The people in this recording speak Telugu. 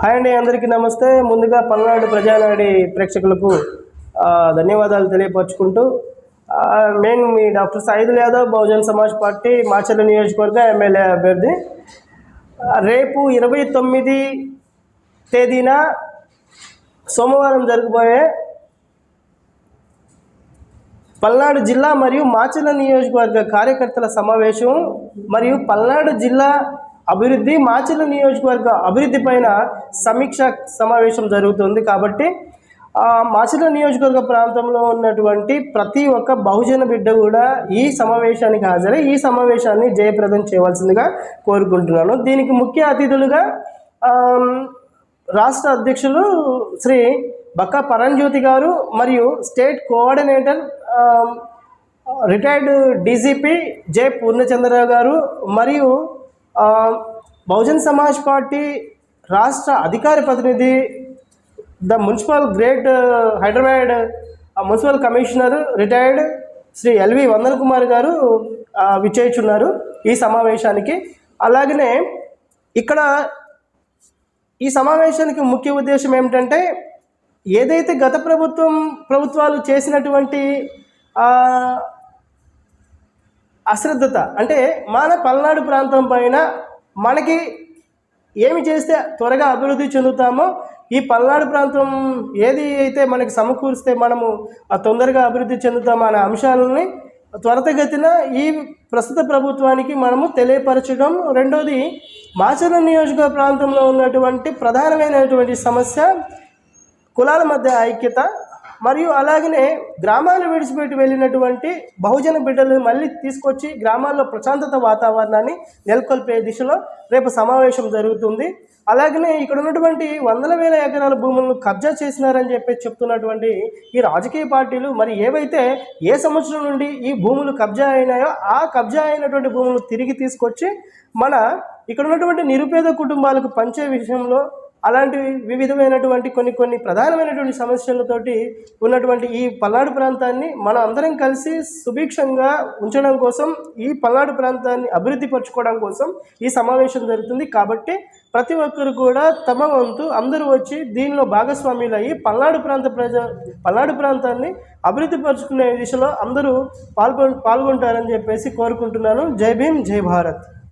హాయ్ అండి అందరికీ నమస్తే. ముందుగా పల్నాడు ప్రజానాడి ప్రేక్షకులకు ధన్యవాదాలు తెలియపరచుకుంటూ ఆ, నేను మీ డాక్టర్ సాయిదుల్ యాదవ్ బహుజన్ సమాజ్ పార్టీ మాచర్ల నియోజకవర్గ ఎమ్మెల్యే అభ్యర్థి. రేపు ఇరవై తొమ్మిది తేదీన సోమవారం జరగబోయే పల్నాడు జిల్లా మరియు మాచర్ల నియోజకవర్గ కార్యకర్తల సమావేశం మరియు పల్నాడు జిల్లా అభివృద్ధి మాచిల నియోజకవర్గ అభివృద్ధి పైన సమీక్ష సమావేశం జరుగుతుంది కాబట్టి మాచిల నియోజకవర్గ ప్రాంతంలో ఉన్నటువంటి ప్రతి ఒక్క బహుజన బిడ్డ కూడా ఈ సమావేశానికి హాజరై ఈ సమావేశాన్ని జయప్రదం చేయవలసిందిగా కోరుకుంటున్నాను. దీనికి ముఖ్య అతిథులుగా రాష్ట్ర అధ్యక్షులు శ్రీ బక్క పరంజ్యోతి గారు మరియు state coordinator retired DGP J Purnachandrarao గారు మరియు బహుజన్ సమాజ్ పార్టీ రాష్ట్ర అధికార ప్రతినిధి the municipal great Hyderabad municipal commissioner retired Shri LV Vandan Kumar గారు విచ్చేయుచున్నారు ఈ సమావేశానికి. అలాగనే ఇక్కడ ఈ సమావేశానికి ముఖ్య ఉద్దేశం ఏమిటంటే ఏదైతే గత ప్రభుత్వం ప్రభుత్వాలు చేసినటువంటి అశ్రద్ధత. అంటే మన పల్నాడు ప్రాంతం పైన మనకి ఏమి చేస్తే త్వరగా అభివృద్ధి చెందుతామో ఈ పల్నాడు ప్రాంతం ఏది అయితే మనకి సమకూరిస్తే మనము తొందరగా అభివృద్ధి చెందుతామో అనే అంశాలని త్వరతగతిన ఈ ప్రస్తుత ప్రభుత్వానికి మనము తెలియపరచడం. రెండోది మాచర్ల నియోజక ప్రాంతంలో ఉన్నటువంటి ప్రధానమైనటువంటి సమస్య కులాల మధ్య ఐక్యత మరియు అలాగనే గ్రామాలు విడిచిపెట్టి వెళ్ళినటువంటి బహుజన బిడ్డలు మళ్ళీ తీసుకొచ్చి గ్రామాల్లో ప్రశాంతత వాతావరణాన్ని నెలకొల్పే దిశలో రేపు సమావేశం జరుగుతుంది. అలాగనే ఇక్కడ ఉన్నటువంటి వందల వేల ఎకరాల భూములను కబ్జా చేసినారని చెప్పి చెప్తున్నటువంటి ఈ రాజకీయ పార్టీలు మరి ఏవైతే ఏ సంవత్సరం నుండి ఈ భూములు కబ్జా అయినాయో ఆ కబ్జా అయినటువంటి భూములు తిరిగి తీసుకొచ్చి మన ఇక్కడ ఉన్నటువంటి నిరుపేద కుటుంబాలకు పంచే విషయంలో అలాంటి వివిధమైనటువంటి కొన్ని కొన్ని ప్రధానమైనటువంటి సమస్యలతోటి ఉన్నటువంటి ఈ పల్నాడు ప్రాంతాన్ని మనం అందరం కలిసి సుభిక్షంగా ఉంచడం కోసం ఈ పల్నాడు ప్రాంతాన్ని అభివృద్ధి పరచుకోవడం కోసం ఈ సమావేశం జరుగుతుంది. కాబట్టి ప్రతి ఒక్కరు కూడా తమ వంతు అందరూ వచ్చి దీనిలో భాగస్వామ్యులు అయ్యి పల్నాడు ప్రాంత ప్రజ పల్నాడు ప్రాంతాన్ని అభివృద్ధి పరుచుకునే దిశలో అందరూ పాల్గొ పాల్గొంటారని చెప్పేసి కోరుకుంటున్నాను. జై భీమ్ జై భారత్.